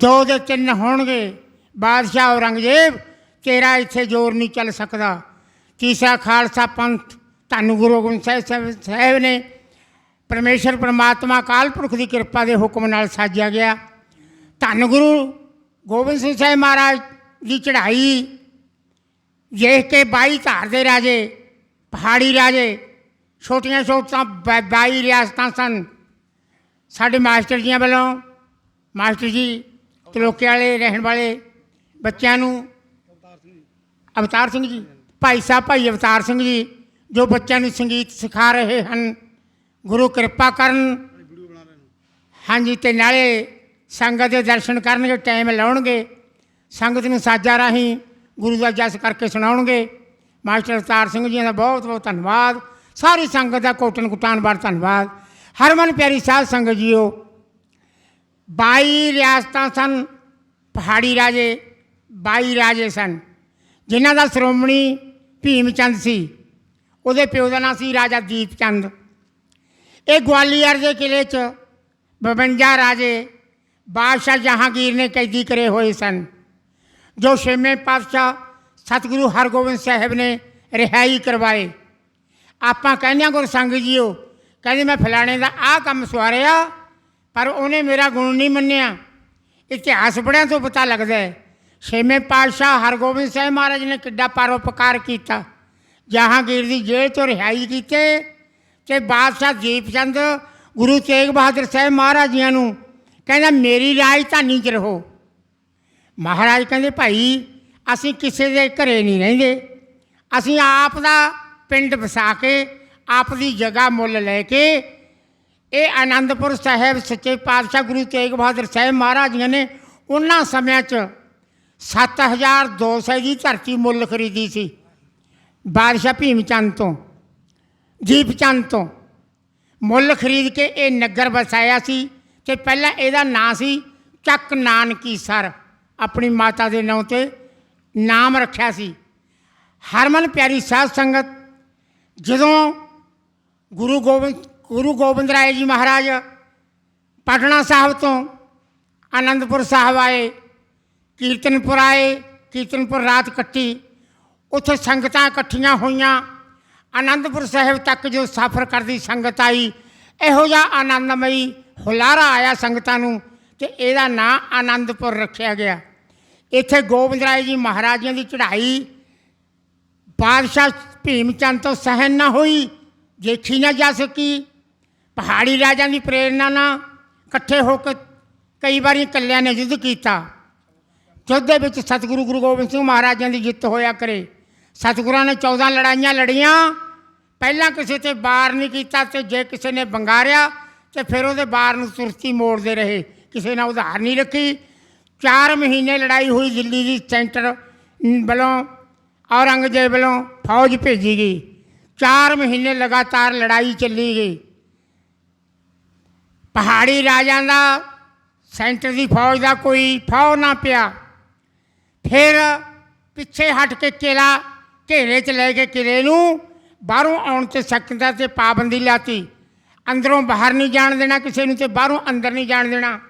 ਦੋ ਦੇ ਤਿੰਨ ਹੋਣਗੇ। ਬਾਦਸ਼ਾਹ ਔਰੰਗਜ਼ੇਬ, ਤੇਰਾ ਇੱਥੇ ਜ਼ੋਰ ਨਹੀਂ ਚੱਲ ਸਕਦਾ। ਤੀਸਰਾ ਖਾਲਸਾ ਪੰਥ, ਧੰਨ ਗੁਰੂ ਗੋਬਿੰਦ ਸਾਹਿਬ ਸਾਹਿਬ- ਸਾਹਿਬ ਨੇ ਪਰਮੇਸ਼ਰ ਪ੍ਰਮਾਤਮਾ ਕਾਲ ਪੁਰਖ ਦੀ ਕਿਰਪਾ ਦੇ ਹੁਕਮ ਨਾਲ ਸਾਜਿਆ ਗਿਆ। ਧੰਨ ਗੁਰੂ ਗੋਬਿੰਦ ਸਿੰਘ ਸਾਹਿਬ ਮਹਾਰਾਜ ਦੀ ਚੜ੍ਹਾਈ, ਦੇਖ ਕੇ ਬਾਈ ਧਾਰ ਦੇ ਰਾਜੇ, ਪਹਾੜੀ ਰਾਜੇ, ਛੋਟੀਆਂ ਛੋਟੀਆਂ 22 ਰਿਆਸਤਾਂ ਸਨ। ਸਾਡੇ ਮਾਸਟਰ ਜੀਆਂ ਵੱਲੋਂ, ਮਾਸਟਰ ਜੀ ਤਲੋਕੇ ਵਾਲੇ, ਰਹਿਣ ਵਾਲੇ ਬੱਚਿਆਂ ਨੂੰ ਅਵਤਾਰ ਸਿੰਘ ਜੀ, ਭਾਈ ਸਾਹਿਬ, ਭਾਈ ਅਵਤਾਰ ਸਿੰਘ ਜੀ, ਜੋ ਬੱਚਿਆਂ ਨੂੰ ਸੰਗੀਤ ਸਿਖਾ ਰਹੇ ਹਨ, ਗੁਰੂ ਕਿਰਪਾ ਕਰਨ। ਹਾਂਜੀ, ਤੇ ਨਾਲੇ ਸੰਗਤ ਦੇ ਦਰਸ਼ਨ ਕਰਨਗੇ, ਟਾਈਮ ਲਾਉਣਗੇ, ਸੰਗਤ ਨੂੰ ਸਾਜਾ ਰਾਹੀਂ ਗੁਰੂ ਦਾ ਜਸ ਕਰਕੇ ਸੁਣਾਉਣਗੇ। ਮਾਸਟਰ ਅਵਤਾਰ ਸਿੰਘ ਜੀ ਦਾ ਬਹੁਤ ਬਹੁਤ ਧੰਨਵਾਦ। ਸਾਰੀ ਸੰਗਤ ਦਾ ਕੋਟਨ ਕੁਟਾਨ ਬਾਰ ਧੰਨਵਾਦ। ਹਰਮਨ ਪਿਆਰੀ ਸਾਧ ਸੰਗਤ ਜੀਓ 22 ਰਿਆਸਤਾਂ ਸਨ, ਪਹਾੜੀ ਰਾਜੇ 22 ਰਾਜੇ ਸਨ। ਜਿਨ੍ਹਾਂ ਦਾ ਸ਼੍ਰੋਮਣੀ ਭੀਮ ਚੰਦ ਸੀ। ਉਹਦੇ ਪਿਓ ਦਾ ਨਾਂ ਸੀ ਰਾਜਾ ਦੀਪ ਚੰਦ। ਇਹ ਗਵਾਲੀਅਰ ਦੇ ਕਿਲੇ 'ਚ 52 ਰਾਜੇ ਬਾਦਸ਼ਾਹ ਜਹਾਂਗੀਰ ਨੇ ਕੈਦੀ ਕਰੇ ਹੋਏ ਸਨ। ਜੋ ਛੇਵੇਂ ਪਾਤਸ਼ਾਹ ਸਤਿਗੁਰੂ ਹਰਗੋਬਿੰਦ ਸਾਹਿਬ ਨੇ ਰਿਹਾਈ ਕਰਵਾਏ। ਆਪਾਂ ਕਹਿੰਦੇ ਹਾਂ, ਗੁਰਸੰਗ ਜੀਓ, ਕਹਿੰਦੇ ਮੈਂ ਫਲਾਣੇ ਦਾ ਆਹ ਕੰਮ ਸਵਾਰਿਆ ਪਰ ਉਹਨੇ ਮੇਰਾ ਗੁਣ ਨਹੀਂ ਮੰਨਿਆ। ਇਤਿਹਾਸ ਪੜ੍ਹਿਆਂ ਤੋਂ ਪਤਾ ਲੱਗਦਾ ਹੈ, ਛੇਵੇਂ ਪਾਤਸ਼ਾਹ ਹਰਗੋਬਿੰਦ ਸਾਹਿਬ ਮਹਾਰਾਜ ਨੇ ਕਿੱਡਾ ਪਰਉਪਕਾਰ ਕੀਤਾ। ਜਹਾਂਗੀਰ ਦੀ ਜੇਲ੍ਹ ਤੋਂ ਰਿਹਾਈ ਕੀਤੇ ਤੇ ਬਾਦਸ਼ਾਹ ਦੀਪ ਚੰਦ ਗੁਰੂ ਤੇਗ ਬਹਾਦਰ ਸਾਹਿਬ ਮਹਾਰਾਜ ਜੀਆਂ ਨੂੰ ਕਹਿੰਦਾ, ਮੇਰੀ ਰਾਜਧਾਨੀ 'ਚ ਰਹੋ। ਮਹਾਰਾਜ ਕਹਿੰਦੇ, ਭਾਈ, ਅਸੀਂ ਕਿਸੇ ਦੇ ਘਰੇ ਨਹੀਂ ਰਹਿੰਦੇ। ਅਸੀਂ ਆਪ ਦਾ ਪਿੰਡ ਵਸਾ ਕੇ, ਆਪ ਦੀ ਜਗ੍ਹਾ ਮੁੱਲ ਲੈ ਕੇ ਇਹ ਆਨੰਦਪੁਰ ਸਾਹਿਬ ਸੱਚੇ ਪਾਤਸ਼ਾਹ ਗੁਰੂ ਤੇਗ ਬਹਾਦਰ ਸਾਹਿਬ ਮਹਾਰਾਜ ਜੀ ਨੇ ਉਹਨਾਂ ਸਮਿਆਂ 'ਚ 7200 ਦੀ ਧਰਤੀ ਮੁੱਲ ਖਰੀਦੀ ਸੀ। ਬਾਦਸ਼ਾਹ ਭੀਮ ਚੰਦ ਤੋਂ ਦੀਪ ਚੰਦ ਤੋਂ ਮੁੱਲ ਖਰੀਦ ਕੇ ਇਹ ਨਗਰ ਵਸਾਇਆ ਸੀ ਤੇ ਪਹਿਲਾਂ ਇਹਦਾ ਨਾਂ ਸੀ ਚੱਕ ਨਾਨਕੀ ਸਰ। ਆਪਣੀ ਮਾਤਾ ਦੇ ਨਾਂ ਤੇ ਨਾਮ ਰੱਖਿਆ ਸੀ। ਹਰਮਨ ਪਿਆਰੀ ਸਾਧ ਸੰਗਤ, ਜਦੋਂ ਗੁਰੂ ਗੋਬਿੰਦ ਗੁਰੂ ਗੋਬਿੰਦ ਰਾਏ ਜੀ ਮਹਾਰਾਜ ਪਟਨਾ ਸਾਹਿਬ ਤੋਂ ਆਨੰਦਪੁਰ ਸਾਹਿਬ ਆਏ, ਕੀਰਤਨਪੁਰ ਆਏ, ਕੀਰਤਨਪੁਰ ਰਾਤ ਕੱਟੀ। ਉੱਥੇ ਸੰਗਤਾਂ ਇਕੱਠੀਆਂ ਹੋਈਆਂ। ਆਨੰਦਪੁਰ ਸਾਹਿਬ ਤੱਕ ਜੋ ਸਫ਼ਰ ਕਰਦੀ ਸੰਗਤ ਆਈ, ਇਹੋ ਜਿਹਾ ਆਨੰਦਮਈ ਹੁਲਾਰਾ ਆਇਆ ਸੰਗਤਾਂ ਨੂੰ ਤੇ ਇਹਦਾ ਨਾਂ ਆਨੰਦਪੁਰ ਰੱਖਿਆ ਗਿਆ। ਇੱਥੇ ਗੋਬਿੰਦ ਰਾਏ ਜੀ ਮਹਾਰਾਜਿਆਂ ਦੀ ਚੜ੍ਹਾਈ ਬਾਦਸ਼ਾਹ ਭੀਮ ਚੰਦ ਤੋਂ ਸਹਿਨ ਨਾ ਹੋਈ, ਦੇਖੀ ਨਾ ਜਾ ਸਕੀ। ਪਹਾੜੀ ਰਾਜਾਂ ਦੀ ਪ੍ਰੇਰਣਾ ਨਾਲ ਇਕੱਠੇ ਹੋ ਕੇ ਕਈ ਵਾਰੀ ਇਕੱਲਿਆਂ ਨੇ ਯੁੱਧ ਕੀਤਾ। ਯੁੱਧ ਦੇ ਵਿੱਚ ਸਤਿਗੁਰੂ ਗੁਰੂ ਗੋਬਿੰਦ ਸਿੰਘ ਮਹਾਰਾਜਾਂ ਦੀ ਜਿੱਤ ਹੋਇਆ ਕਰੇ। ਸਤਿਗੁਰਾਂ ਨੇ 14 ਲੜਾਈਆਂ ਲੜੀਆਂ। ਪਹਿਲਾਂ ਕਿਸੇ ਤੇ ਵਾਰ ਨਹੀਂ ਕੀਤਾ ਤੇ ਜੇ ਕਿਸੇ ਨੇ ਬੰਗਾਰਿਆ ਤੇ ਫਿਰ ਉਹਦੇ ਵਾਰ ਨੂੰ ਸੁਰਤੀ ਮੋੜਦੇ ਰਹੇ। ਕਿਸੇ ਨਾਲ ਉਧਾਰ ਨਹੀਂ ਰੱਖੀ। 4 ਮਹੀਨੇ ਲੜਾਈ ਹੋਈ, ਦਿੱਲੀ ਦੀ ਸੈਂਟਰ ਵੱਲੋਂ ਔਰੰਗਜ਼ੇਬ ਵੱਲੋਂ ਫੌਜ ਭੇਜੀ ਗਈ। 4 ਮਹੀਨੇ ਲਗਾਤਾਰ ਲੜਾਈ ਚੱਲੀ ਗਈ। ਪਹਾੜੀ ਰਾਜਾਂ ਦਾ ਸੈਂਟਰ ਦੀ ਫੌਜ ਦਾ ਕੋਈ ਫੌ ਨਾ ਪਿਆ। ਫਿਰ ਪਿੱਛੇ ਹਟ ਕੇ ਕਿਲਾ ਘੇਰੇ 'ਚ ਲੈ ਕੇ ਕਿਲੇ ਨੂੰ ਬਾਹਰੋਂ ਆਉਣ ਤੇ ਸਕਦਾ ਤੇ ਪਾਬੰਦੀ ਲਾਤੀ। ਅੰਦਰੋਂ ਬਾਹਰ ਨਹੀਂ ਜਾਣ ਦੇਣਾ, ਕਿਸੇ ਨੂੰ ਤੇ ਬਾਹਰੋਂ ਅੰਦਰ ਨਹੀਂ ਜਾਣ ਦੇਣਾ।